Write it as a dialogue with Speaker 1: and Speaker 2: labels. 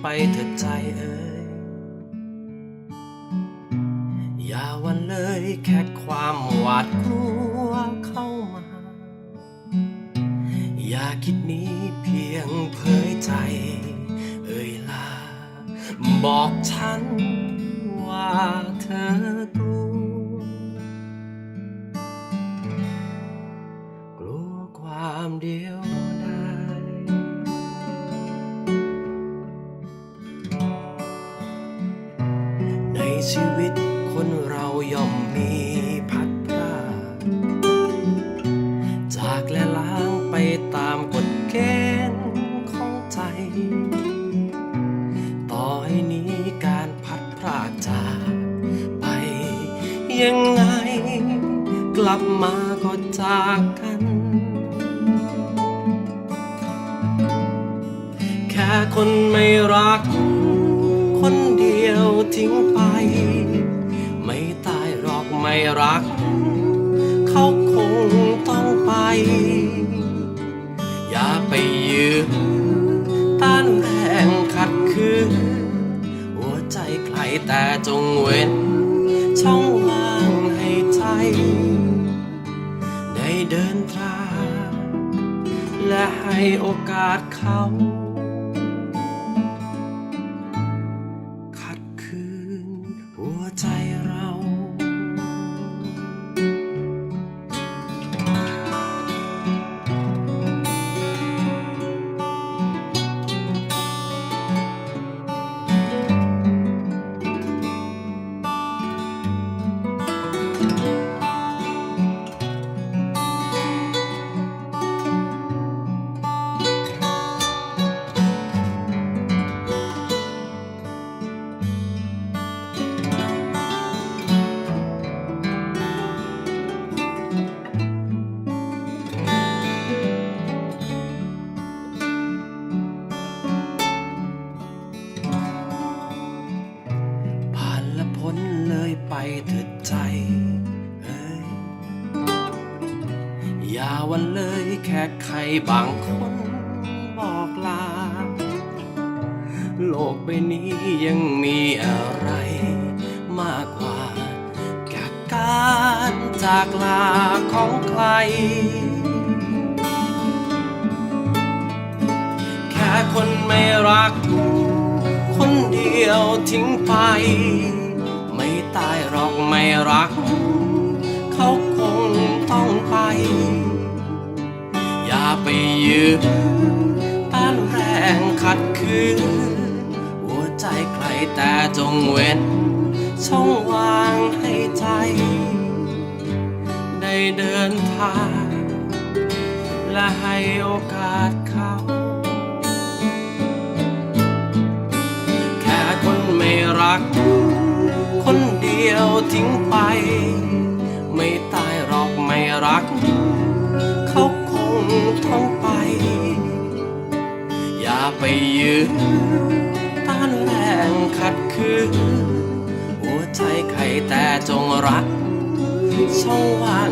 Speaker 1: ไปเถิดใจเอ่ยอย่าวันเลยแค่ความหวาดกลัวเข้ามา อย่าคิดนี้เพียงเผยใจ เอ่ยลา บอกฉันว่าเธอกลัวกลัวความเดียว ชีวิตคนเราย่อมมีพัดพราจากและล้างไปตามกฎเกณฑ์ของใจ ต่อให้นี้การพัดพรากจากไป ยังไง กลับมาก็จากกัน แค่คนไม่รัก คนเดียวทิ้งไป รัก เขาคงต้องไป อย่าไปยืมต้านแรงขัดขืนหัวใจใครแต่จงเว้น ช่องว่างให้ใจ ได้เดินทางและให้โอกาสเขา เลยไปเถิดใจเอ้ยอย่าวันเลยแค่ใครบางคนบอกลา โลกใบนี้ยังมีอะไรมากกว่าแค่การจากลาของใคร แค่คนไม่รักคนเดียวทิ้งไป ไม่ตาย ไม่รัก เขาคงต้องไป อย่าไปยืมต้านแรงขัดขืนหัวใจใครแต่จงเว้น ช่องว่างให้ใจ ได้เดินทาง และให้โอกาสเขา ทิ้งไป ไม่ตายหรอกไม่รักเขาคงต้องไป อย่าไปยืนต้านแรงขัดขืนหัวใจใครแต่จงรัก ช่องว่าง